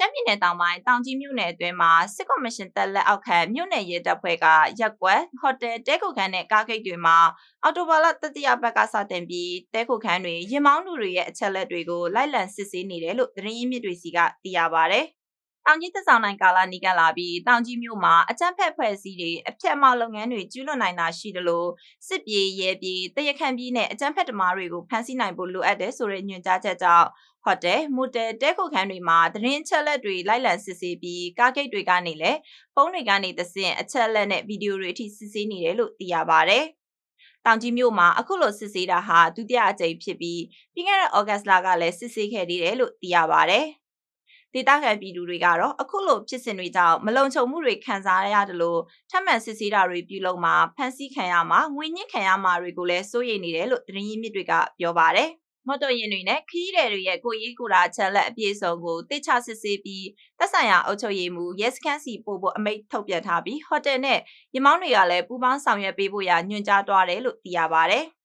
ရှမ်းပြည်နယ်တောင်ပိုင်းတောင်ကြီးမြို့နယ်အတွင်းမှာစစ်ကော်မရှင်တပ်လက်အောက်ခံမြို့နယ်ရဲတပ်ဖွဲ့ကရက်ကွက်ဟိုတယ်တဲခုခန်းနဲ့ကားဂိတ်တွေမှာအော်တိုဘာလတတိယပတ်ကစတင်ပြီးတဲခုခန်းတွေရင်မောင်းသူတွေရဲ့အချက်လက်တွေကိုလိုက်လံစစ်ဆေးနေတယ်လို့သတင်းရင်းမြစ်တွေစီကသိရပါဗျ။ တောင်ကြီးသက်ဆောင်နိုင်ကာလနီးကပ်လာပြီးတောင်ကြီးမြို့မှာအကြမ်းဖက်ဖွဲ့စည်းတွေအဖြတ်အမောက်လုပ်ငန်းတွေကျူးလွန်နိုင်တာရှိတယ်လို့စစ်ပြေးရဲပြေးတရခန့်ပြေးနဲ့အကြမ်းဖက်သမားတွေကိုဖမ်းဆီးနိုင်ဖို့လိုအပ်တယ်ဆိုတဲ့ညွှန်ကြားချက်ကြောင့်ဟိုတယ်မူတယ်တဲခုခန်းတွေမှာသတင်းချက်လက်တွေလိုက်လံစစ်ဆေးပြီးကားဂိတ်တွေကနေလည်းဖုန်းတွေကနေသစင်အချက်လက်နဲ့ဗီဒီယိုတွေအထိစစ်ဆေးနေတယ်လို့သိရပါဗျ။တောင်ကြီးမြို့မှာအခုလိုစစ်ဆေးတာဟာဒုတိယအကြိမ်ဖြစ်ပြီးပြီးခဲ့တဲ့ဩဂတ်လကလည်းစစ်ဆေးခဲ့သေးတယ်လို့သိရပါဗျ။ ဒေသခံပြည်သူတွေကတော့အခုလိုဖြစ်စဉ်တွေကြောင့်မလုံခြုံမှုတွေခံစားရတယ်လို့ထပ်မံစစ်ဆေးတာတွေပြုလုပ်မှာဖမ်းဆီးခံရမှာငွေညှစ်ခံရမှာတွေကိုလည်းစိုးရိမ်နေတယ်လို့သတင်းရင်းမြစ်တွေကပြောပါတယ်မော်တော်ယာဉ်တွေနဲ့ခရီးသည်တွေရဲ့ကိုရေးကိုရာချက်လက်အပြည့်အစုံကိုတိကျစစ်ဆေးပြီးသက်ဆိုင်ရာအုပ်ချုပ်ရေးမှူးရဲစခန်းစီပို့ဖို့အမိန့်ထုတ်ပြန်ထားပြီးဟိုတယ်နဲ့ရမောင်းတွေကလည်းပူးပေါင်းဆောင်ရွက်ပေးဖို့ရညွှန်ကြားသွားတယ်လို့သိရပါဗျ